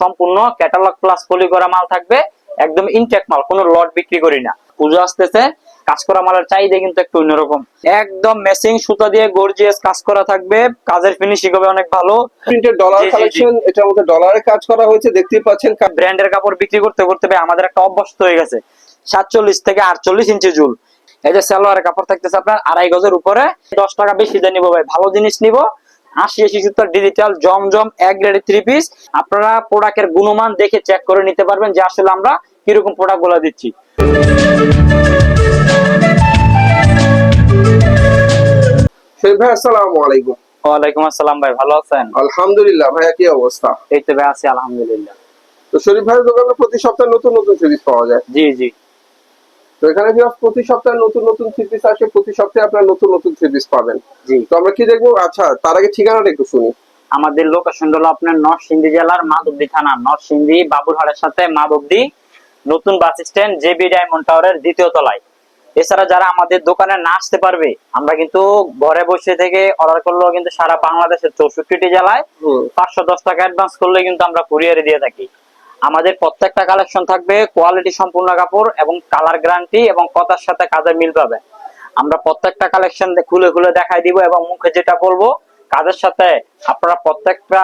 সম্পূর্ণ catalogue plus পলি করা মাল থাকবে একদম ইনটেক মাল কোনো লট বিক্রি করি না। পুজো আসতেছে কাজ করা মালের চাহিদা কিন্তু একটু অন্যরকম। একদম মেসিং সুতা দিয়ে গর্জিয়াস কাজ করা থাকবে কাজের ফিনিশিং হবে অনেক ভালো। Printed dollar. কালেকশন এটার মধ্যে ডলারের কাজ করা হয়েছে দেখতেই পাচ্ছেন ব্র্যান্ডের কাপড় বিক্রি করতে করতে ভাই আমাদের একটা অভ্যস্ত হয়ে গেছে। সাতচল্লিশ থেকে আটচল্লিশ ইঞ্চি জুল। এই যে সালোয়ারের কাপড় থাকতেছে আপনার আড়াই গজের উপরে। দশ টাকা বেশি দিয়ে নিবো ভাই ভালো জিনিস নিব। আশি আশি সত্তর ডিজিটাল জমজম এক গ্রেডের থ্রি পিস আপনারা প্রোডাক্টের গুণমান দেখে চেক করে নিতে পারবেন যে আসলে আমরা কীরকম প্রোডাক্টগুলো দিচ্ছি। শরীফ ভাই আসসালামু আলাইকুম। ওয়ালাইকুম আসসালাম ভাই ভালো আছেন? আলহামদুলিল্লাহ ভাইয়া কি অবস্থা। এই তো ভাই আছি আলহামদুলিল্লাহ। তো শরীফ ভাইয়ের দোকানে প্রতি সপ্তাহে নতুন নতুন সিরিজ পাওয়া যায়। জি জি। তো এখানে ভিউয়ার্স প্রতি সপ্তাহে নতুন নতুন থ্রি পিস আসে প্রতি সপ্তাহে আপনারা নতুন নতুন থ্রি পিস পাবেন। জি। তো আমরা কি দেখব? আচ্ছা তার আগে ঠিকানাটা একটু শুনি। আমাদের লোকেশন হলো আপনার নরসিংদী জেলার মাধবদী থানা নরসিংদী বাবুরহাটের সাথে মাধবদী নতুন বাস স্ট্যান্ড জেবি ডায়মন্ড টাওয়ারের দ্বিতীয় তলায়। এছাড়া যারা আমাদের দোকানে না আসতে পারবে আমরা কিন্তু ঘরে বসে থেকে অর্ডার করলেও কিন্তু সারা বাংলাদেশের চৌষট্টিটি জেলায় পাঁচশো দশ টাকা অ্যাডভান্স করলে কিন্তু আমরা কুরিয়ারে দিয়ে থাকি। আমাদের প্রত্যেকটা কালেকশন থাকবে কোয়ালিটি সম্পূর্ণ কাপড় এবং কালার গ্যারান্টি এবং কথার সাথে কাজের মিল পাবে। আমরা প্রত্যেকটা কালেকশন খুলে খুলে দেখাই দিব এবং মুখে যেটা বলব, কাজের সাথে আপনারা প্রত্যেকটা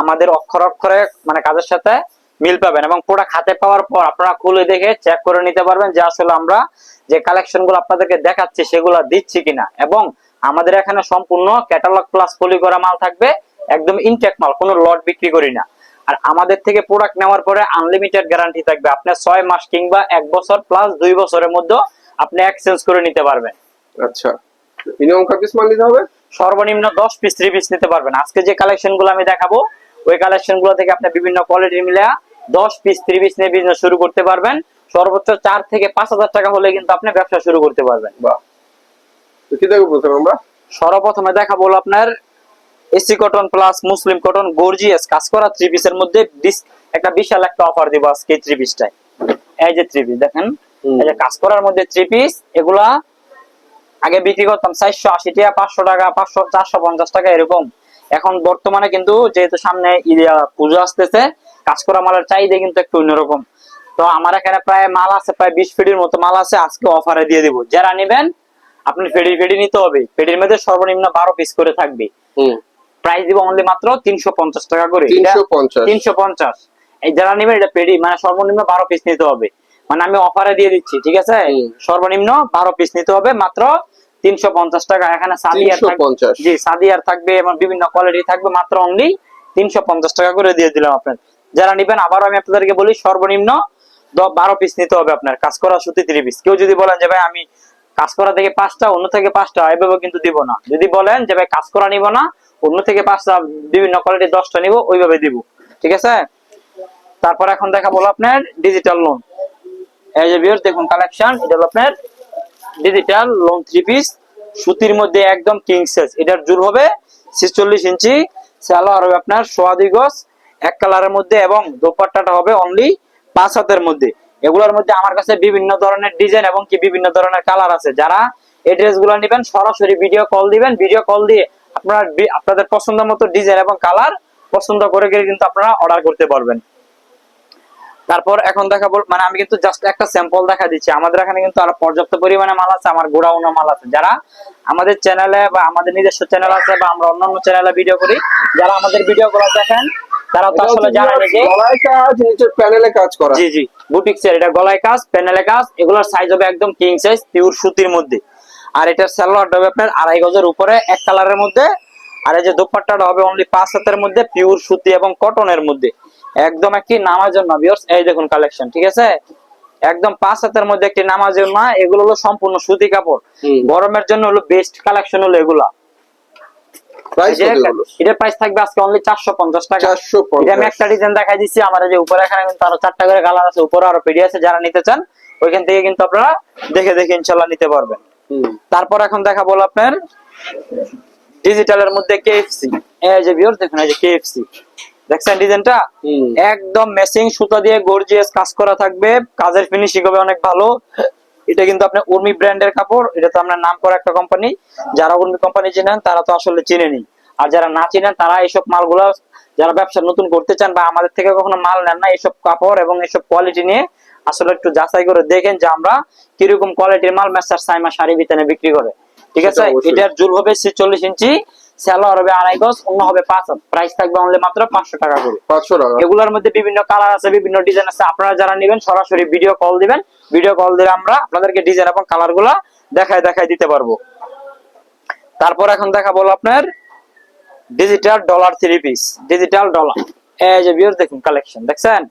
আমাদের অক্ষর অক্ষরে মানে কাজের সাথে মিল পাবেন এবং প্রোডাক্ট হাতে পাওয়ার পর আপনারা খুলে দেখে চেক করে নিতে পারবেন যে আসলে আমরা যে কালেকশনগুলো আপনাদেরকে দেখাচ্ছি সেগুলো দিচ্ছি কিনা। এবং আমাদের এখানে সম্পূর্ণ ক্যাটালগ প্লাস পলি করা মাল থাকবে, একদম ইনটেক মাল, কোনো লট বিক্রি করি না। আর আমাদের থেকে প্রোডাক্ট নেওয়ার পরে আনলিমিটেড গ্যারান্টি থাকবে। আপনি ছয় মাস কিংবা এক বছর প্লাস দুই বছরের মধ্যে আপনি এক্সচেঞ্জ করে নিতে পারবেন। আচ্ছা। মিনিমাম কয় পিস মাল নিতে হবে? সর্বনিম্ন দশ পিস থ্রি পিস নিতে পারবেন। আজকে যে কালেকশনগুলো আমি দেখাবো ওই কালেকশনগুলো থেকে আপনি বিভিন্ন কোয়ালিটি মিলে দশ পিস থ্রি পিস নিয়ে বিজনেস শুরু করতে পারবেন। সর্বোচ্চ চার থেকে পাঁচ হাজার টাকা হলে কিন্তু আপনি ব্যবসা শুরু করতে পারবেন। বাহ। তো কি দেখব প্রথমে আমরা? সর্বপ্রথমে দেখাবো আপনার AC cotton plus muslin cotton gorgeous কাজ করা থ্রি পিসের মধ্যে একটা বিশাল একটা অফার দিব আজকে থ্রি পিসটায় এই যে থ্রি পিস দেখেন? এই যে কাজ করার মধ্যে থ্রি পিস এগুলা আগে বিক্রি করতাম চারশো আশি টাকা পাঁচশো টাকা পাঁচশো চারশো পঞ্চাশ টাকা এরকম। এখন বর্তমানে কিন্তু যেহেতু সামনে ঈদ পুজো আসতেছে কাজ করা মালের চাহিদা কিন্তু একটু অন্যরকম। তো আমার এখানে প্রায় মাল আছে প্রায় বিশ ফিটির মতো মাল আছে আজকে অফারে দিয়ে দিব। যারা নেবেন আপনি ফেডি ফেডি নিতে হবে। ফেডির মধ্যে সর্বনিম্ন বারো পিস করে থাকবে। প্রাইস দিব অনলি মাত্র তিনশো পঞ্চাশ টাকা করে। তিনশো পঞ্চাশ। এই যারা নেবেন এটা পেডি মানে সর্বনিম্ন বারো পিস নিতে হবে। মানে আমি অফারে দিয়ে দিচ্ছি ঠিক আছে? সর্বনিম্ন বারো পিস নিতে হবে মাত্র তিনশো পঞ্চাশ টাকা। এখানে সাদিয়ার থাকবে 350 জি সাদিয়ার থাকবে এবং বিভিন্ন কোয়ালিটি থাকবে মাত্র অনলি তিনশো পঞ্চাশ টাকা করে দিয়ে দিলাম আপনার। যারা নিবেন আবারও আমি আপনাদেরকে বলি সর্বনিম্ন বারো পিস নিতে হবে আপনার। কাজ করা সুতি থ্রি পিস কেউ যদি বলেন যে ভাই আমি কাজ করা থেকে পাঁচটা অন্য থেকে পাঁচটা এভাবে কিন্তু দিব না। যদি বলেন যে ভাই কাজ করা নিব না অন্য থেকে পাঁচটা বিভিন্ন কোয়ালিটি দশটা নিব, ওইভাবে দিব। ঠিক আছে? তারপর এখন দেখা বলো আপনার ডিজিটাল লোন এই যে ভিউয়ার্স দেখুন কালেকশন এটা আপনার ডিজিটাল লং থ্রি পিস সুতির মধ্যে একদম কিং সাইজ এটার জুল হবে ছেচল্লিশ ইঞ্চি। সালোয়ার হবে আপনার সোয়া দুই গজ। এক কালারের মধ্যে এবং দোপাট্টাটা হবে অনলি পাঁচ হাতের মধ্যে। এগুলোর মধ্যে আমার কাছে বিভিন্ন ধরনের ডিজাইন এবং কি বিভিন্ন ধরনের কালার আছে। যারা এই ড্রেসগুলো নেবেন, সরাসরি ভিডিও কল দিবেন। ভিডিও কল দিয়ে আপনারা আপনাদের পছন্দ মতো ডিজাইন এবং কালার পছন্দ করে গেলে কিন্তু আপনারা অর্ডার করতে পারবেন। তারপর এখন দেখা বল মানে আমি কিন্তু জাস্ট একটা স্যাম্পল দেখা দিচ্ছি। আমাদের এখানে কিন্তু আরও পর্যাপ্ত পরিমাণে মাল আছে আমার গোডাউনে মাল আছে। যারা আমাদের চ্যানেলে বা আমাদের নিজস্ব চ্যানেল আছে বা আমরা অন্যান্য চ্যানেলে ভিডিও করি যারা আমাদের ভিডিও গুলো দেখেন তারা তো আসলে জানেন যে গলায় কাজ নিচের প্যানেলে কাজ করা। জি জি বুটিক সেল এটা গলায় কাজ প্যানেলে কাজ এগুলোর সাইজ হবে একদম কিং সাইজ পিওর সুতির মধ্যে। আর এটার সালোয়ারটা হবে আপনার আড়াই গজের উপরে এক কালারের মধ্যে। আর এই যে দোপাট্টাটা হবে অনলি পাঁচ হাতের মধ্যে পিওর সুতি এবং কটনের মধ্যে। একদম একটি নামাজের না ভিউয়ার্স এই দেখুন কালেকশন ঠিক আছে? একদম পাঁচ হাতের মধ্যে একটি নামাজের না এগুলো হলো সম্পূর্ণ সুতি কাপড়। গরমের জন্য হলো বেস্ট কালেকশন হলো এগুলা। প্রাইস এই যে কত হলো? এটার প্রাইস থাকবে আজকে অনলি চারশো পঞ্চাশ টাকা। আমি একটা ডিজাইন দেখাই দিচ্ছি আমার যে উপরে এখানে কিন্তু আরও চারটা করে কালার আছে উপরে আরও পেডি আছে যারা নিতে চান ওইখান থেকে কিন্তু আপনারা দেখে দেখে ইনশাল্লাহ নিতে পারবেন। তারপর এখন দেখা বল আপনার ডিজিটালের মধ্যে কেএফসি এই যে ভিউয়ার দেখুন এই যে কেএফসি দেখছেন ডিজাইনটা? একদম ম্যাচিং সুতা দিয়ে গর্জিয়াস কাজ করা থাকবে। কাজের ফিনিশিং হবে অনেক ভালো। এটা কিন্তু আপনার উর্মি ব্র্যান্ডের কাপড়। এটা তো আপনার নাম করা একটা কোম্পানি যারা উর্মি কোম্পানি চেনেন তারা তো আসলে চিনেনি আর যারা না চিনেন তারা এইসব মালগুলো যারা ব্যবসা নতুন করতে চান বা আমাদের থেকে কখনো মাল নেন না এইসব কাপড় এবং এইসব কোয়ালিটি নিয়ে আসলে একটু যাচাই করে দেখেন যে আমরা কীরকম কোয়ালিটির মাল মেসার সাইমা শাড়ি বিতানে বিক্রি করে। ঠিক আছে? এটার জুল হবে ছিচল্লিশ ইঞ্চি স্যালোয়ার হবে আড়াই গজ অন্য হবে পাঁচ হাত। প্রাইস থাকবে অনলি মাত্র পাঁচশো টাকা করে। পাঁচশো টাকা। এগুলোর মধ্যে বিভিন্ন কালার আছে বিভিন্ন ডিজাইন আছে। আপনারা যারা নেবেন সরাসরি ভিডিও কল দিবেন। ভিডিও কল দিলে আমরা আপনাদেরকে ডিজাইন এবং কালারগুলা দেখায় দেখায় দিতে পারব। তারপর এখন দেখাবো আপনার digital dollar three piece digital dollar এই যে ভিউয়ার দেখুন কালেকশন দেখছেন?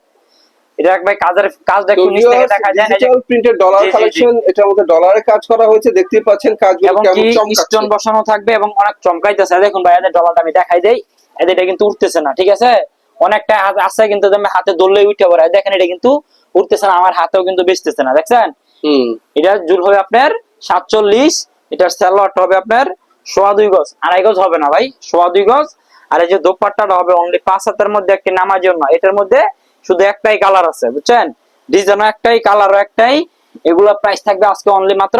এটা একবার কাজের কাজটা একটু নিচ থেকে দেখা যায় না এই যে ডিজিটাল প্রিন্টেড ডলার জি, জি, জি। কালেকশন এটার মধ্যে ডলারে কাজ করা হয়েছে দেখতেই পাচ্ছেন কাজগুলো কেমন চমকাচ্ছে। স্টোন বসানো থাকবে এবং অনেক চমকাইতেছে। দেখুন ভাই এদের ডলারটা আমি দেখাই দেই এদের এটা কিন্তু উঠতেছে না ঠিক আছে? অনেকটা আছে কিন্তু তুমি হাতে ধরলেই উঠে পড়ে। দেখেন এটা কিন্তু উঠতেছে না আমার হাতেও কিন্তু বেচতেছে না দেখছেন? হুম। এটা জুল হবে আপনার সাতচল্লিশ এটার স্যালোয়ারটা হবে আপনার সোয়া দুই গজ। আড়াই গজ হবে না ভাই সোয়া দুই গজ। আর এই যে দোপাট্টাটা হবে অনলি পাঁচ হাতের মধ্যে একটি নামাজের না এটার মধ্যে শুধু একটাই কালার আছে বুঝছেন? ডিজাইনও একটাই কালারও একটাই। এগুলো প্রাইস থাকবে আজকে অনলি মাত্র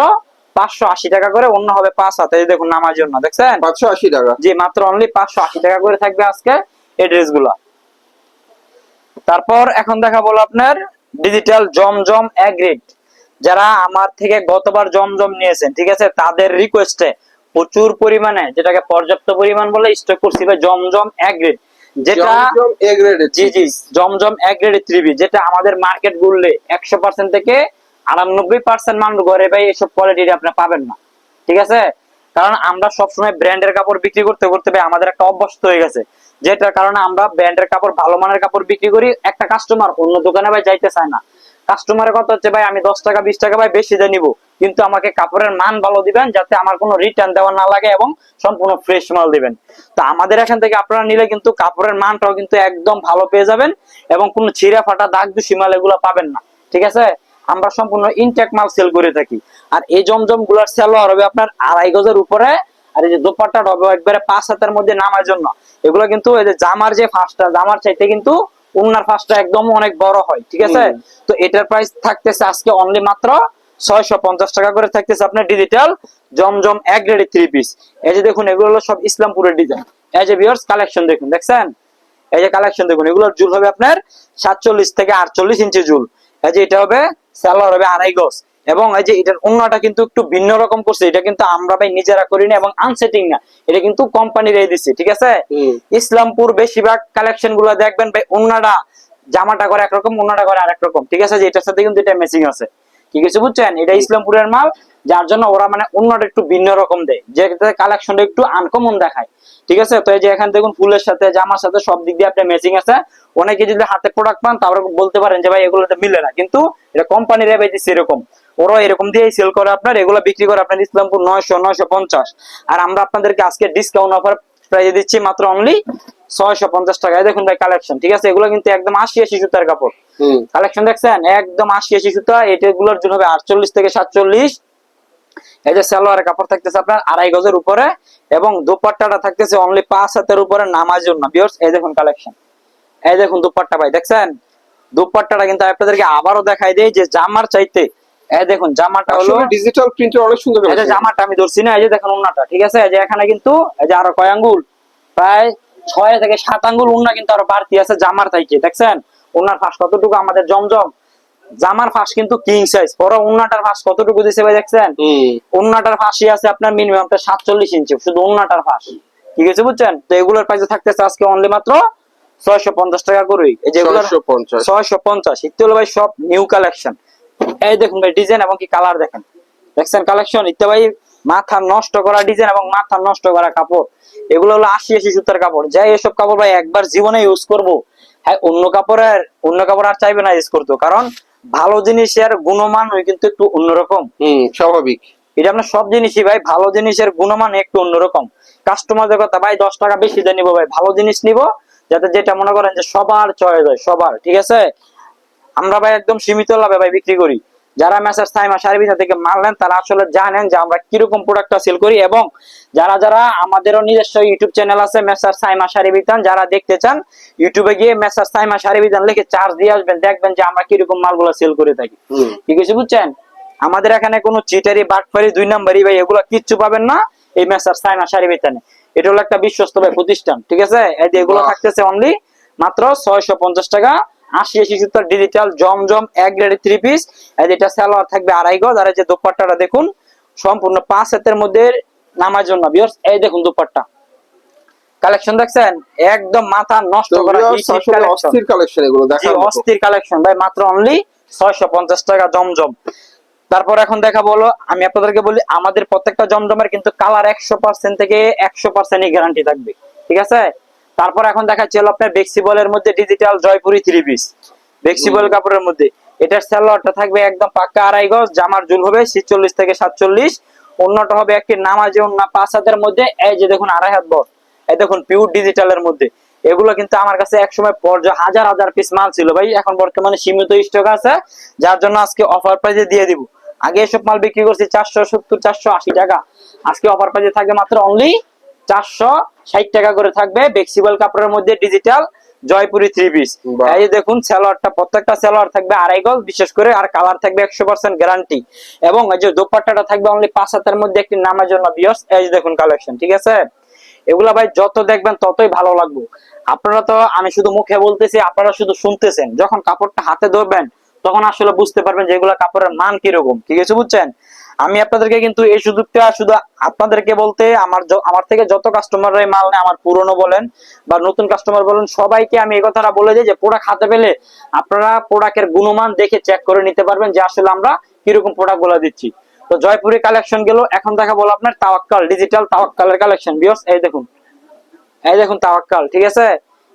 পাঁচশো আশি টাকা করে অন্য হবে পাঁচ হাতে। দেখুন নামাজের না দেখছেন? পাঁচশো আশি টাকা। জি মাত্র অনলি পাঁচশো আশি টাকা করে থাকবে আজকে এই ড্রেসগুলা তারপর এখন দেখা বলো আপনার ডিজিটাল জমজম অ্যাগ্রিড যারা আমার থেকে গতবার জমজম নিয়েছেন ঠিক আছে? তাদের রিকোয়েস্টে প্রচুর পরিমাণে যেটাকে পর্যাপ্ত পরিমাণ বলে স্টক করছি জমজম অ্যাগ্রিড যেটা জি জি জমজম থ্রিবি যেটা আমাদের মার্কেট একশো পার্সেন্ট থেকে আটানব্বই পার্সেন্ট মানুষ ঘরে ভাই এসব কোয়ালিটির আপনি পাবেন না। ঠিক আছে? কারণ আমরা সবসময় ব্র্যান্ডের কাপড় বিক্রি করতে করতে ভাই আমাদের একটা অভ্যস্ত হয়ে গেছে। যেটার কারণে আমরা ব্র্যান্ডের কাপড় ভালো মানের কাপড় বিক্রি করি একটা কাস্টমার অন্য দোকানে ভাই যাইতে চায় না। কাস্টমারের কথা হচ্ছে ভাই আমি দশ টাকা বিশ টাকা ভাই বেশি দিয়ে নিবো। কিন্তু আমাকে কাপড়ের মান ভালো দিবেন যাতে আমার কোনো রিটার্ন দেওয়া না লাগে এবং সম্পূর্ণ ফ্রেশ মাল দিবেন। তো আমাদের এখান থেকে আপনারা নিলে কিন্তু কাপড়ের মানটাও কিন্তু একদম ভালো পেয়ে যাবেন এবং কোনো ছিঁড়া ফাটা দাগ দুষি মাল এগুলো পাবেন না। ঠিক আছে? আমরা সম্পূর্ণ ইনটেক মাল সেল করে থাকি। আর এই জমজমগুলার সেলোয়ার হবে আপনার আড়াই গজের উপরে। আর এই যে দোপাট্টাটা হবে একবারে পাঁচ হাতের মধ্যে নামার জন্য। এগুলো কিন্তু এই যে জামার যে ফাঁসটা জামার চাইতে কিন্তু উন্নার ফাঁসটা একদম অনেক বড় হয়। ঠিক আছে? তো এটার প্রাইস থাকতেছে আজকে অনলি মাত্র ছয়শো পঞ্চাশ টাকা করে থাকতেছে আপনার ডিজিটাল জমজম এক গ্রেডের থ্রি পিস এই যে দেখুন এগুলো হলো সব ইসলামপুরের ডিজাইন এই যে বিয়ার্স কালেকশন দেখুন দেখছেন? এই যে কালেকশন দেখুন এগুলোর জুল হবে আপনার সাতচল্লিশ থেকে আটচল্লিশ ইঞ্চি জুল। এই যে এটা হবে হবে আড়াই গজ। এবং এই যে এটার অন্যটা কিন্তু একটু ভিন্ন রকম করছে। এটা কিন্তু আমরা ভাই নিজেরা করি না এবং আনসেটিং না। এটা কিন্তু কোম্পানির এই দিচ্ছে ঠিক আছে? ইসলামপুর বেশিরভাগ কালেকশনগুলো দেখবেন ভাই অন্যটা জামাটা করে একরকম অন্যটা করে আরেক রকম ঠিক আছে? যে এটার সাথে কিন্তু এটা ম্যাচিং আছে। কি কিছু বুঝছেন? এটা ইসলামপুরের মাল, যার জন্য ওরা মানে অন্যটা একটু ভিন্ন রকম দেয়। যেটাতে কালেকশনটা একটু আনকমন দেখায়। ঠিক আছে? তো এই যে এখান দেখুন, ফুলের সাথে, জামার সাথে সব দিক দিয়ে আপনার ম্যাচিং আছে। অনেকে যদি হাতে প্রোডাক্ট পান, তারপরে বলতে পারেন যে, ভাই, এগুলোতে মিলে না। কিন্তু এটা কোম্পানির এবার দিচ্ছে এরকম ওরা এরকম দিয়ে সেল করে আপনার, এগুলো বিক্রি করে আপনার ইসলামপুর নয়শো নয়শো পঞ্চাশ। আর আমরা আপনাদেরকে আজকে ডিসকাউন্ট অফার প্রাইজে দিচ্ছি মাত্র অনলি ছয়শো পঞ্চাশ টাকায় দেখুন ভাই কালেকশন ঠিক আছে? এগুলো কিন্তু একদম আশি আশি সুতার কাপড়। কালেকশন দেখছেন? একদম আশি আশি সুতা এটাগুলোর জন্য হবে আটচল্লিশ থেকে সাতচল্লিশ। এই যে সালোয়ারের কাপড় থাকতেছে আপনার আড়াই গজের উপরে এবং দুপাট্টাটা থাকতেছে অনলি পাঁচ হাতের উপরে নামার জন্য। বিয়ার্স এই দেখুন কালেকশন এই দেখুন দুপাট্টা ভাই দেখছেন? দুপাট্টাটা কিন্তু আপনাদেরকে আবারও দেখাই দেই যে জামার চাইতে। এই দেখুন জামাটা হলো ডিজিটাল প্রিন্টের অনেক সুন্দর এই যে জামাটা আমি ধরছি না এই যে দেখেন উন্নাটা ঠিক আছে? এই যে এখানে কিন্তু এই যে আরও কয় আঙ্গুল? প্রায় ছয় থেকে সাত আঙ্গুল উন্না কিন্তু আরও বাড়তি আছে জামার থেকে দেখছেন? উন্নার ফাঁস কতটুকু? আমাদের জমজম। জামার ফাঁস কিন্তু কিং সাইজ বড় উন্নাটার ফাঁস কতটুকু দিছে ভাই দেখছেন? উন্নাটার ফাঁসি আছে আপনার মিনিমাম আপনার সাতচল্লিশ ইঞ্চি শুধু উন্নাটার ফাঁস। ঠিক আছে বুঝছেন? তো এগুলোর প্রাইসে থাকতেছে আজকে অনলি মাত্র ছয়শো পঞ্চাশ টাকা করেই। এই যে ছয়শো পঞ্চাশ। হলো ভাই সব নিউ কালেকশন এই দেখুন ভাই ডিজাইন এবং কি কালার দেখেন। দেখছেন কালেকশন ইত্যাদি ভাই মাথা নষ্ট করা ডিজাইন এবং মাথা নষ্ট করা কাপড়। এগুলো হলো আশি আশি সুতার কাপড়। যাই এসব কাপড় ভাই একবার জীবনে ইউজ করব। হ্যাঁ অন্য কাপড়ের অন্য কাপড় আর চাইবে না ইউজ করতো। কারণ ভালো জিনিসের গুণমান ওই কিন্তু একটু অন্যরকম। হুম স্বাভাবিক। এটা আপনার সব জিনিসই ভাই ভালো জিনিসের গুণমান একটু অন্যরকম। কাস্টমারদের কথা ভাই দশ টাকা বেশি দিয়ে নিবো ভাই। ভালো জিনিস নিবো যাতে যেটা মনে করেন যে সবার চয়েস হয় সবার ঠিক আছে? আমরা ভাই একদম সীমিত লাভে ভাই বিক্রি করি। যারা মেসার সাইমা সার্ভিস থেকে মাল নেন তারা আসলে জানেন যে আমরা কীরকম প্রোডাক্টটা সেল করি এবং যারা যারা আমাদেরও নিজস্ব ইউটিউব চ্যানেল আছে মেসার সাইমা শাড়ি বিতান যারা দেখতে চান ইউটিউবে গিয়ে মেসার সাইমা শাড়ি বিতান লিখে চার্জ দিয়ে আসবেন দেখবেন যে আমরা কীরকম মালগুলো সেল করে থাকি। ঠিক আছে বুঝছেন? আমাদের এখানে কোনো চিটারি বাটফারি দুই নাম্বারই ভাই এগুলো কিচ্ছু পাবেন না এই মেসার সাইমা শাড়ি বেতানে এটা হলো একটা বিশ্বস্ত ভাই প্রতিষ্ঠান ঠিক আছে? এই যে এগুলো থাকতেছে অনলি মাত্র ছয়শো পঞ্চাশ টাকা। আশি আশি সত্তর ডিজিটাল জমজম এক গ্রেডের থ্রি পিস এই যেটা সালোয়ার থাকবে আড়াই গজ আর এই যে দোপাট্টাটা দেখুন সম্পূর্ণ পাঁচ হাতের মধ্যে নামার জন্য বিয়ার্স এই দেখুন দোপাট্টা। কালেকশন দেখছেন? একদম মাথা নষ্ট করা। অস্থির কালেকশন এগুলো অস্থির কালেকশন ভাই মাত্র অনলি ছয়শো পঞ্চাশ টাকা জমজম তারপর এখন দেখা বলো আমি আপনাদেরকে বলি আমাদের প্রত্যেকটা জমজমের কিন্তু কালার একশো পার্সেন্ট থেকে একশো পার্সেন্টই গ্যারান্টি থাকবে। ঠিক আছে? তারপর এখন দেখাচ্ছি হলো আপনার বেক্সিবলের মধ্যে ডিজিটাল জয়পুরি থ্রি পিস বেক্সিবল কাপড়ের মধ্যে। এটার স্যালোয়ারটা থাকবে একদম পাক্কা আড়াই গজ জামার জুল হবে ছিচল্লিশ থেকে সাতচল্লিশ। অন্যটা হবে একটি নামাজি অন্য পাঁচ হাতের মধ্যে এই যে দেখুন আড়াই হাত বড়। এই দেখুন পিওর ডিজিটালের মধ্যে। এগুলো কিন্তু আমার কাছে এক সময় পর্যায়ে হাজার হাজার পিস মাল ছিল ভাই এখন বর্তমানে সীমিত স্টক আছে যার জন্য আজকে অফার প্রাইজে দিয়ে দিব। আগে এসব মাল বিক্রি করছি চারশো সত্তর চারশো আশি টাকা। আজকে অফার প্রাইজে থাকবে মাত্র অনলি চারশো ষাট টাকা করে থাকবে বেক্সিবল কাপড়ের মধ্যে ডিজিটাল জয়পুরি থ্রি পিস এই যে দেখুন সালোয়ারটা প্রত্যেকটা সালোয়ার থাকবে আড়াই গজ বিশেষ করে আর কালার থাকবে একশো পার্সেন্ট গ্যারান্টি এবং এই যে দোপাট্টাটা থাকবে অনলি পাঁচ হাতের মধ্যে একটি নামের জন্য বিয়স এই যে দেখুন কালেকশন ঠিক আছে? এগুলা ভাই যত দেখবেন ততই ভালো লাগবে। আপনারা তো আমি শুধু মুখে বলতেছি আপনারা শুধু শুনতেছেন। যখন কাপড়টা হাতে ধরবেন তখন আসলে বুঝতে পারবেন যে এগুলা কাপড়ের মান কীরকম ঠিক আছে বুঝছেন? আমি আপনাদেরকে কিন্তু এই সুযোগটা শুধু আপনাদেরকে বলতে, আমার আমার থেকে যত কাস্টমাররাই মাল নেয়, আমার পুরনো বলেন বা নতুন কাস্টমার বলেন, সবাইকে আমি এই কথাটা বলে দিই যে প্রোডাক্ট হাতে পেলে আপনারা প্রোডাক্টের গুণমান দেখে চেক করে নিতে পারবেন যে আসলে আমরা কীরকম প্রোডাক্টগুলো দিচ্ছি। তো জয়পুরি কালেকশন গেল, এখন দেখা বলো আপনার তাওয়াক্কাল ডিজিটাল তাওয়াক্কালের কালেকশন বিয়স এই দেখুন। এই দেখুন তাওয়াক্কাল, ঠিক আছে?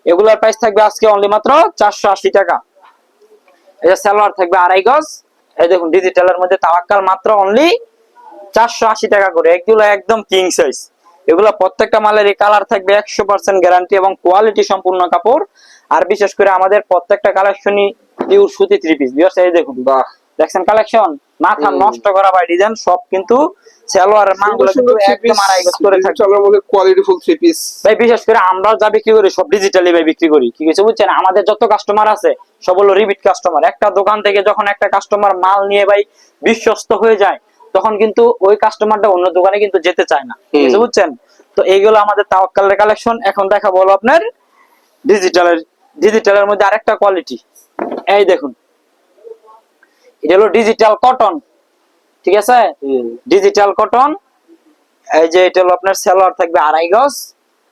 এগুলোর প্রাইস থাকবে আজকে অনলি মাত্র চারশো আশি টাকা। এটা সালোয়ার থাকবে আড়াই গজ। এই দেখুন ডিজিটালের মধ্যে তাওয়াক্কাল মাত্র অনলি চারশো আশি টাকা করে। এগুলো একদম কিং সাইজ এগুলো প্রত্যেকটা মালের কালার থাকবে একশো পার্সেন্ট গ্যারান্টি এবং কোয়ালিটি সম্পূর্ণ কাপড়। আর বিশেষ করে আমাদের প্রত্যেকটা কালেকশনই পিওর সুতি থ্রি পিস এই দেখুন। বাহ। দেখছেন কালেকশন মাথা নষ্ট করা বা ডিজাইন সব কিন্তু সালোয়ারের মানগুলো কিন্তু একদম আড়াই গজ করে থাকে। ডিজিটালের মধ্যে কোয়ালিটি ফুল থ্রি পিস ভাই বিশেষ করে আমরা যা বিক্রি করি সব ডিজিটালি ভাই বিক্রি করি। কি কিছু বুঝছেন? আমাদের যত কাস্টমার আছে সব হলো রিপিট কাস্টমার একটা দোকান থেকে যখন একটা কাস্টমার মাল নিয়ে ভাই বিশ্বস্ত হয়ে যায় তখন কিন্তু ওই কাস্টমারটা অন্য দোকানে কিন্তু যেতে চায় না। ঠিক আছে বুঝছেন? তো এইগুলো আমাদের তাওয়াক্কালের কালেকশন এখন দেখা বলো আপনার ডিজিটালের ডিজিটালের মধ্যে আরেকটা কোয়ালিটি এই দেখুন এটা হলো ডিজিটাল কটন ঠিক আছে? ডিজিটাল কটন এই যে এটা হলো আপনার সালোয়ার থাকবে আড়াই গজ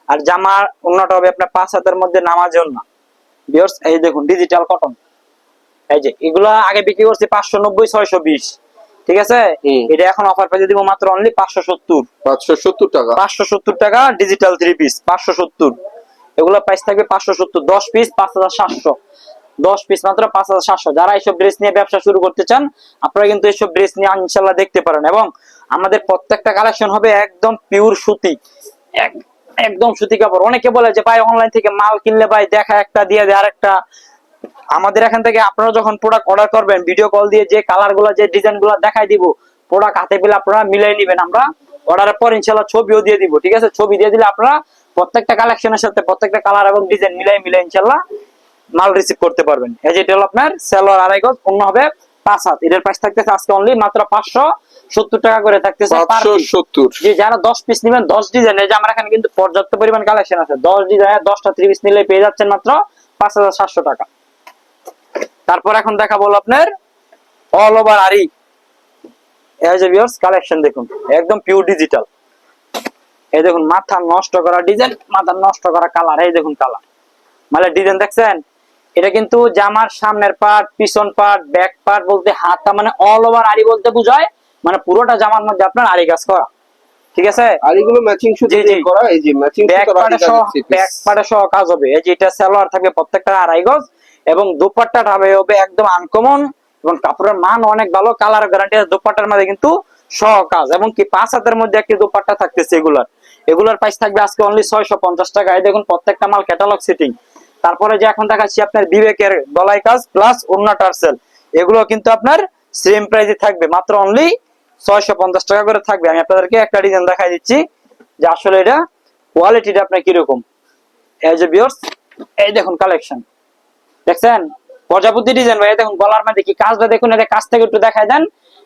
আর জামার অন্যটা হবে আপনার পাঁচ হাতের মধ্যে নামাজ জন্য বিয়ার্স এই দেখুন ডিজিটাল কটন এই যে এগুলা আগে বিক্রি করছি পাঁচশো নব্বই ছয়শো বিশ ঠিক আছে? এটা এখন অফার পেয়ে দিব মাত্র অনলি পাঁচশো সত্তর। পাঁচশো সত্তর টাকা। পাঁচশো সত্তর টাকা ডিজিটাল থ্রি পিস পাঁচশো সত্তর। এগুলো প্রাইস থাকবে পাঁচশো সত্তর দশ পিস পাঁচ হাজার সাতশো। দশ পিস মাত্র পাঁচ হাজার সাতশো। যারা এইসব ড্রেস নিয়ে ব্যবসা শুরু করতে চান, আপনারা কিন্তু এইসব ড্রেস নিয়ে ইনশাল্লাহ দেখতে পারেন। এবং আমাদের প্রত্যেকটা কালেকশন হবে একদম পিওর সুতি। একদম সুতি কাপড়। অনেকে বলে যে, ভাই অনলাইন থেকে মাল কিনলে ভাই দেখা একটা, দিয়ে দেয় আরেকটা। আমাদের এখান থেকে আপনারা যখন প্রোডাক্ট অর্ডার করবেন ভিডিও কল দিয়ে যে কালারগুলো, যে ডিজাইনগুলো দেখাই দিব প্রোডাক্ট হাতে পেলে আপনারা মিলাই নিবেন। আমরা অর্ডারের পর ইনশাল্লাহ ছবিও দিয়ে দিব, ঠিক আছে? ছবি দিয়ে দিলে আপনারা প্রত্যেকটা কালেকশনের সাথে প্রত্যেকটা কালার এবং ডিজাইন মিলাই মিলাই ইনশাল্লাহ মাল রিসিভ করতে পারবেন। এই যে এটা হলো আপনার সেলোয়ার আড়াই গজ অন্য হবে পাঁচ হাত। এটার প্রাইস থাকতেছে আজকে অনলি মাত্র পাঁচশো সত্তর টাকা করে থাকতেছে যে যারা দশ পিস নেবেন দশ ডিজাইন এই যে আমার এখানে কিন্তু পর্যাপ্ত পরিমাণ কালেকশন আছে। দশ ডিজাইন দশটা থ্রি পিস নিলে পেয়ে যাচ্ছেন মাত্র পাঁচ হাজার সাতশো টাকা। তারপর এখন দেখা বলো আপনার অল ওভার আরি কালেকশন দেখুন একদম পিওর ডিজিটাল এই দেখুন মাথা নষ্ট করা ডিজাইন মাথা নষ্ট করা কালার এই দেখুন কালার মানে ডিজাইন দেখছেন? এটা কিন্তু জামার সামনের পার্ট পিছন পার্ট ব্যাক পার্ট বলতে হাতটা মানে অল ওভার আরি বলতে বুঝায়। মানে পুরোটা জামার মধ্যে আপনার আরি কাজ করা। ঠিক আছে? আর এগুলো ম্যাচিং সুতো। দিয়ে করা এই যে ম্যাচিং ব্যাক সুতো পার্টে সহ ব্যাক পার্টে সহ কাজ হবে। এই যে এটা সালোয়ার থাকবে প্রত্যেকটা আড়াই গজ এবং দুপাট্টাটা হবে হবে একদম আনকমন এবং কাপড়ের মান অনেক ভালো কালার গ্যারান্টি আছে। দুপাট্টার মধ্যে কিন্তু সহ কাজ এবং কি পাঁচ হাতের মধ্যে একটি দুপাট্টা থাকতেছে এগুলার। এগুলার প্রাইস থাকবে আজকে অনলি ছয়শো পঞ্চাশ টাকা। এই দেখুন প্রত্যেকটা মাল ক্যাটালগ সিটিং তারপরে যে এখন দেখাচ্ছি আপনার বিবেকের গলায় কাজ প্লাস অন্য টার্সেল। এগুলো কিন্তু আপনার সেম প্রাইসে থাকবে, মাত্র অনলি ছয়শো পঞ্চাশ টাকা করে থাকবে। আমি আপনাদেরকে একটা ডিজাইন দেখাই দিচ্ছি যে আসলে এটা কোয়ালিটিটা আপনার কীরকম। এজ এ বিয়ার্স এই দেখুন কালেকশন দেখছেন? প্রজাপতি ডিজাইন ভাই দেখুন গলার মধ্যে কি কাজটা দেখুন, এটা কাজ থেকে একটু দেখাই দেন।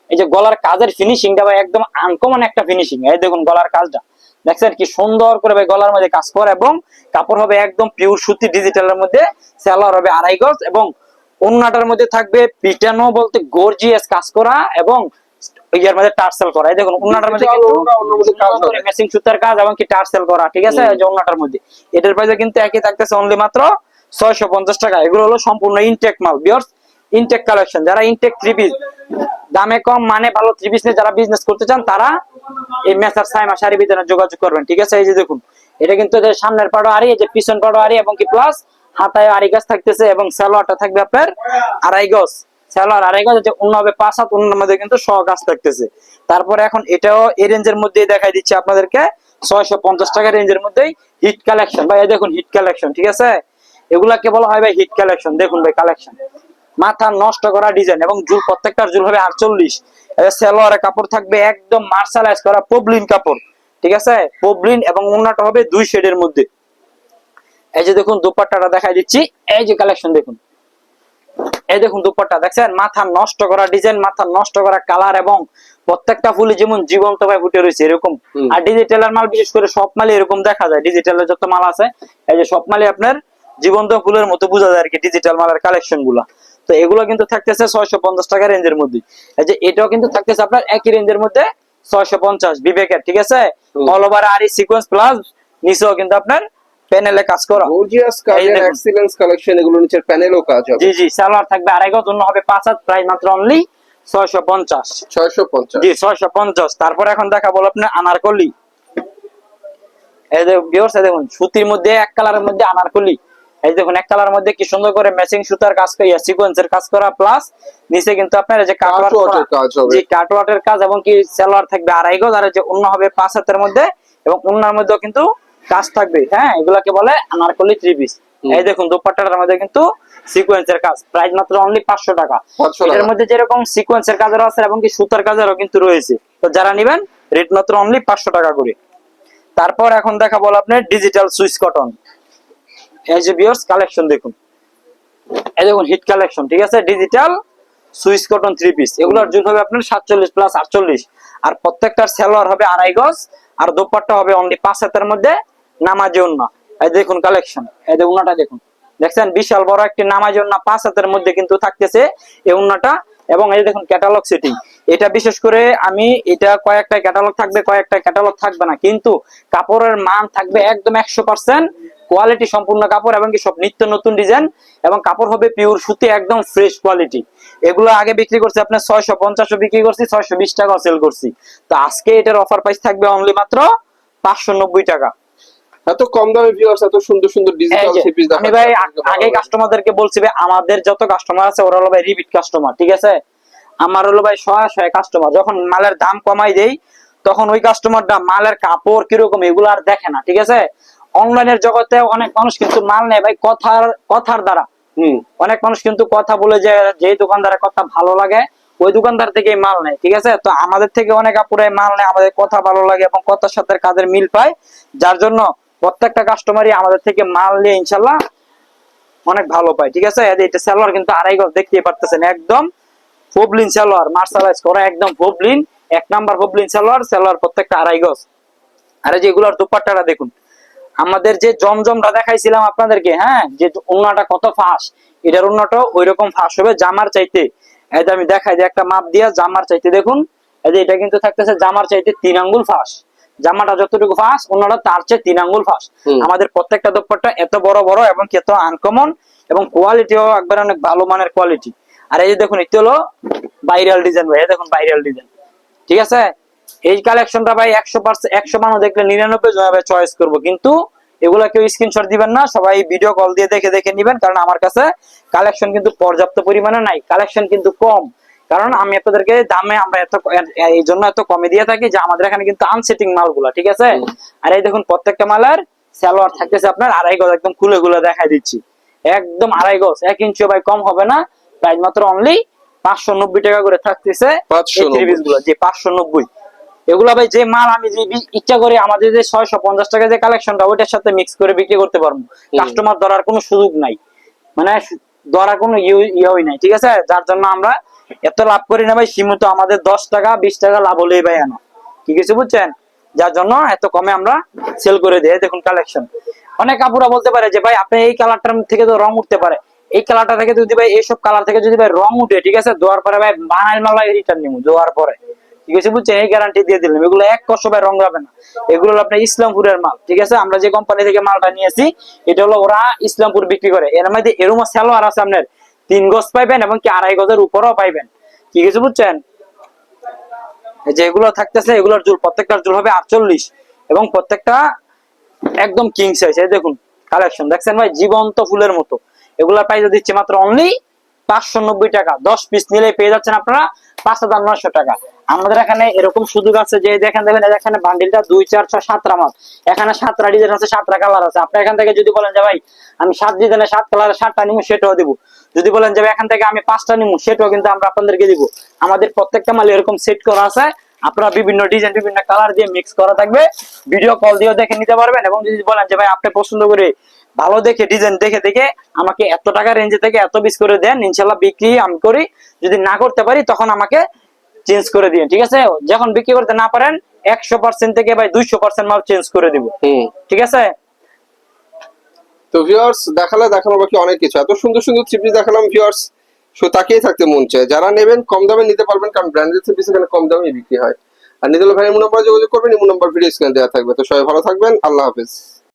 এই যে গলার কাজের ফিনিশিংটা ভাই, একদম আনকমন একটা ফিনিশিং এই দেখুন গলার কাজটা। দেখছেন কি সুন্দর করে ভাই গলার মধ্যে কাজ করা এবং কাপড় হবে একদম পিওর সুতি ডিজিটালের মধ্যে সেলার হবে আড়াই গজ এবং অন্যটার মধ্যে থাকবে পিটানো বলতে গর্জিয়াস কাজ করা এবং ইয়ার মধ্যে টার্সেল করা। এই দেখুন অন্যটার মধ্যে কিন্তু সুতার কাজ এবং কি টার্সেল করা ঠিক আছে? যে মধ্যে। এটার প্রাইস কিন্তু একই থাকতেছে অনলি মাত্র ছয়শো পঞ্চাশ টাকা। এগুলো হলো সম্পূর্ণ ইনটেক মাল বিয়ার্স ইনটেক কালেকশন যারা ইনটেক থ্রি দামে কম মানে ভালো থ্রি নিয়ে যারা বিজনেস করতে চান, তারা এই মেসার সাইমা শাড়ি বিতরণে যোগাযোগ করবেন, ঠিক আছে? এই যে দেখুন, এটা কিন্তু সামনের পাড়ো আড়ি, এই যে পিছন পাড়ো আড়ি এবং কি প্লাস হাতায় আড়ি গাছ থাকতেছে এবং সালোয়ারটা থাকবে আপনার আড়াই গজ। সালোয়ার আড়াই গজ অন্য হবে পাঁচ হাত অন্যের মধ্যে কিন্তু শ গাছ থাকতেছে। তারপরে এখন এটাও এই রেঞ্জের মধ্যেই দেখাই দিচ্ছে আপনাদেরকে, ছয়শো পঞ্চাশ টাকা রেঞ্জের মধ্যেই হিট কালেকশন ভাই দেখুন হিট কালেকশন ঠিক আছে? এগুলাকে বলা হয় ভাই হিট কালেকশন দেখুন ভাই কালেকশন মাথা নষ্ট করা ডিজাইন এবং জুল প্রত্যেকটার জুল হবে আটচল্লিশ। সেলোয়ারে কাপড় থাকবে একদম মার্শালাইজ করা পবলিন কাপড় ঠিক আছে? পবলিন এবং উন্নাটা হবে দুই শেডের মধ্যে। এই যে দেখুন দুপাট্টাটা দেখাই দিচ্ছি। এই যে কালেকশন দেখুন। এই দেখুন দুপাট্টা দেখছেন? মাথা নষ্ট করা ডিজাইন মাথা নষ্ট করা কালার এবং প্রত্যেকটা ফুলই যেমন জীবন্ত ভাবে ফুটে রয়েছে এরকম। আর ডিজিটালের মাল বিশেষ করে সব মালে এরকম দেখা যায়। ডিজিটালের যত মাল আছে এই যে সব মালে আপনার জীবন্ত ফুলের মতো বোঝা যায় আর কি ডিজিটাল মালের কালেকশনগুলা। তো এগুলো কিন্তু থাকতেছে ছয়শো পঞ্চাশ টাকা রেঞ্জের মধ্যে। এই যে এটাও কিন্তু থাকতেছে আপনার একই রেঞ্জের মধ্যে ছয়শো পঞ্চাশ বিবেকের ঠিক আছে? অল ওভার আর সিকোয়েন্স প্লাস নিচেও কিন্তু আপনার প্যানেলে কাজ করা। গর্জিয়াস কাজের এক্সিলেন্স কালেকশন এগুলো নিচের প্যানেলও কাজ হবে। জি জি সালোয়ার থাকবে আড়াই গজ অন্য হবে পাঁচ হাত প্রাইস মাত্র অনলি ছয়শো পঞ্চাশ। ছয়শো পঞ্চাশ। জি ছয়শো পঞ্চাশ। তারপর এখন দেখা বলো আপনার আনারকলি। এই যে viewers, দেখুন সুতির মধ্যে এক কালারের মধ্যে আনারকলি। এই দেখুন এক কালার মধ্যে কি সুন্দর করে ম্যাচিং সুতার কাজ করা সিকোয়েন্সের কাজ করা প্লাস নিচে কিন্তু আপনার যে কাজ হবে। এবং কি সালোয়ার থাকবে আড়াই গজ আর এই যে অন্য হবে পাঁচ হাতের মধ্যে এবং অন্যার মধ্যেও কিন্তু কাজ থাকবে হ্যাঁ এগুলাকে বলে আনারকলি থ্রি পিস এই দেখুন দুপাট্টাটার মধ্যে কিন্তু সিকোয়েন্সের কাজ প্রাইস মাত্র অনলি পাঁচশো টাকা। 500 এটার টাকা। মধ্যে যেরকম সিকোয়েন্সের কাজের আছে এবং কি সুতার কাজেরও কিন্তু রয়েছে। তো যারা নিবেন রেট মাত্র অনলি পাঁচশো টাকা করে। তারপর এখন দেখা বলো আপনার ডিজিটাল সুইচ কটন এই কালেকশন দেখুন। এই দেখুন হিট কালেকশন ঠিক আছে? ডিজিটাল কটন থ্রি পিস এগুলোর জুল হবে আপনার সাতচল্লিশ প্লাস আটচল্লিশ। আর প্রত্যেকটার সেলোয়ার হবে আড়াই গজ, আর হবে অনলি পাঁচ হাতের মধ্যে এই দেখুন কালেকশন এই যে দেখুন। দেখছেন? বিশাল বড় একটি নামাজি ওন্না পাঁচ হাতের মধ্যে কিন্তু থাকতেছে এই উন্নাটা। এবং এই দেখুন ক্যাটালগ সেটিং এটা বিশেষ করে আমি এটা কয়েকটা ক্যাটালগ থাকবে কয়েকটা ক্যাটালগ থাকবে না। কিন্তু কাপড়ের মান থাকবে একদম একশো পার্সেন্ট কোয়ালিটি সম্পূর্ণ কাপড় এবং কি সব নিত্য নতুন ডিজাইন এবং কাপড় হবে পিওর সুতি একদম ফ্রেশ কোয়ালিটি এগুলো আগে বিক্রি করছি আপনার ছয়শো পঞ্চাশও বিক্রি করছি ছয়শো বিশ টাকা সেল করছি। তো আজকে এটার অফার প্রাইস থাকবে অনলি মাত্র পাঁচশো নব্বই টাকা। এত কম দামে ভিউয়ার্স এত সুন্দর সুন্দর ডিজিটাল যে, আমি ভাই আগে কাস্টমারদেরকে বলছি ভাই আমাদের যত কাস্টমার আছে ওরা হলো ভাই রিপিট কাস্টমার ঠিক আছে? আমার হলো ভাই শয়ে শয়ে কাস্টমার যখন মালের দাম কমাই দেই তখন ওই কাস্টমারটা মালের কাপড় কীরকম এগুলো আর দেখে না ঠিক আছে? অনলাইনের জগতে অনেক মানুষ কিন্তু মাল নেয় ভাই কথার কথার দ্বারা। অনেক মানুষ কিন্তু কথা বলে যে যে দোকানদারের কথা ভালো লাগে ওই দোকানদার থেকে মাল নেয় ঠিক আছে? তো আমাদের থেকে অনেক আপুরে মাল নেয় আমাদের কথা ভালো লাগে এবং কথার সাথে কাজের মিল পায়। যার জন্য প্রত্যেকটা কাস্টমারই আমাদের থেকে মাল নিয়ে ইনশাল্লাহ অনেক ভালো পায় ঠিক আছে? এটা সালোয়ার কিন্তু আড়াই গজ দেখতে পারতেছেন একদম ফোবলিন সালোয়ার মার্শালাইজ করা একদম ফোবলিন এক নাম্বার ফোবলিন সালোয়ার সালোয়ার প্রত্যেকটা আড়াই গজ। আর এই যে এগুলোর দুপাট্টাটা দেখুন আমাদের যে জমজমটা দেখাইছিলাম আপনাদেরকে হ্যাঁ? যে উন্নাটা কত ফাঁস এটার উন্নাটা ওই রকম ফাঁস হবে জামার চাইতে। এই যে আমি দেখাই যে একটা মাপ দিয়া জামার চাইতে দেখুন এই যে এটা কিন্তু থাকতেছে জামার চাইতে তিন আঙ্গুল ফাঁস। জামাটা যতটুকু ফাঁস অন্যটা তার চেয়ে তিন আঙ্গুল ফাঁস। আমাদের প্রত্যেকটা দোপাট্টা এত বড় বড় এবং এত আনকমন এবং কোয়ালিটিও একবার অনেক ভালো মানের কোয়ালিটি আর এই যে দেখুন এটি হলো ভাইরাল ডিজাইন ভাই দেখুন ভাইরাল ডিজাইন ঠিক আছে? এই কালেকশনটা ভাই একশো পার্সেন্ট একশো মানুষ দেখলে নিরানব্বই জন ভাই চয়েস করব। কিন্তু এগুলা কেউ স্ক্রিনশট দিবেন না সবাই ভিডিও কল দিয়ে দেখে দেখে নিবেন কারণ আমার কাছে কালেকশন কিন্তু পর্যাপ্ত পরিমাণে নাই। কালেকশন কিন্তু কম। কারণ আমি আপনাদেরকে দামে আমরা এত এই জন্য এত কমে দিয়ে থাকি যে আমাদের এখানে কিন্তু আনসেটিং মালগুলা ঠিক আছে? আর এই দেখুন প্রত্যেকটা মালের সালোয়ার থাকতেছে আপনার আড়াই গজ একদম খুলে খুলে দেখাই দিচ্ছি। একদম আড়াই গজ এক ইঞ্চি ভাই কম হবে না। প্রাইস মাত্র অনলি পাঁচশো নব্বই টাকা করে থাকতেছে 590 এই গুলো। যে পাঁচশো নব্বই। এগুলা ভাই যে মাল আমি যে ইচ্ছা করি আমাদের যে ছয়শো পঞ্চাশ টাকা যে কালেকশনটা ওইটার সাথে মিক্স করে বিক্রি করতে পারব। কাস্টমার ধরার কোনো সুযোগ নাই। মানে ধরার কোনো ইয়ে- নাই ঠিক আছে? যার জন্য আমরা এত লাভ করি না ভাই সীমিত আমাদের দশ টাকা বিশ টাকা লাভ হলেই ভাই আনো ঠিক আছে বুঝছেন? যার জন্য এত কমে আমরা সেল করে দিই। দেখুন কালেকশন অনেক কাপুরা বলতে পারে যে ভাই আপনি এই কালারটার থেকে তো রং উঠতে পারে। এই কালারটা থেকে যদি ভাই এইসব কালার থেকে যদি ভাই রং উঠে ঠিক আছে? দোয়ার পরে ভাই বানাইল মাল ভাই রিটার্ন নিবো দোয়ার পরে। এগুলো এগুলো ইসলামপুর বিক্রি করে। এর মধ্যে এরকম সেলোয়ার আছে আপনার, তিন গজ পাইবেন এবং কি আড়াই গজের উপরও পাইবেন। ঠিক আছে, বুঝছেন? এই যে এগুলো থাকতেছে, এগুলোর জুল, প্রত্যেকটার জুল হবে আটচল্লিশ এবং প্রত্যেকটা একদম কিং সাইজ দেখুন কালেকশন দেখছেন ভাই? জীবন্ত ফুলের মতো। এগুলোর প্রাইস দিচ্ছে মাত্র অনলি পাঁচশো নব্বই টাকা। দশ পিস নিলে পেয়ে যাচ্ছেন আপনারা পাঁচ হাজার নয়শো টাকা। আমাদের এখানে এরকম সুযোগ আছে যে দেখেন দেখবেন এই এখানে বান্ডিলটা দুই, চার, ছয়, সাতটা মাল এখানে সাতটা ডিজাইন আছে, সাতটা কালার আছে। আপনি এখান থেকে যদি বলেন যে, ভাই, আমি সাত ডিজাইনের সাত কালারের সাতটা নিবো সেটাও দিব। যদি বলেন যে এখান থেকে আমি পাঁচটা নিবো সেটাও কিন্তু আমরা আপনাদেরকে দিব। আমাদের প্রত্যেকটা মাল এরকম সেট করা আছে। আপনারা বিভিন্ন ডিজাইন বিভিন্ন কালার দিয়ে মিক্স করা থাকবে। ভিডিও কল দিয়েও দেখে নিতে পারবেন এবং যদি বলেন যে, ভাই, আপনি পছন্দ করে ভালো দেখে ডিজাইন দেখে দেখে আমাকে এত টাকা রেঞ্জে থেকে এত পিস করে দেন ইনশাল্লাহ বিক্রি আমি করি। যদি না করতে পারি তখন আমাকে চেঞ্জ করে দিন ঠিক আছে? যখন বিক্রি করতে না পারেন একশো পার্সেন্ট থেকে ভাই দুইশো পার্সেন্ট মাল চেঞ্জ করে দিব। ঠিক আছে? তো ভিউয়ার্স দেখালে দেখানো বাকি অনেক কিছু। এত সুন্দর সুন্দর থ্রি পিস দেখালাম ভিউয়ার্স সো তাকিয়ে থাকতে মন চায়। যারা নেবেন কম দামে নিতে পারবেন কারণ ব্র্যান্ডেড থ্রি পিস এখানে কম দামে বিক্রি হয়। আর নিতে ভাই এমন নাম্বার যোগাযোগ করবেন এমন নাম্বার ভিডিও স্ক্রিনে দেওয়া থাকবে। তো সবাই ভালো থাকবেন। আল্লাহ হাফেজ।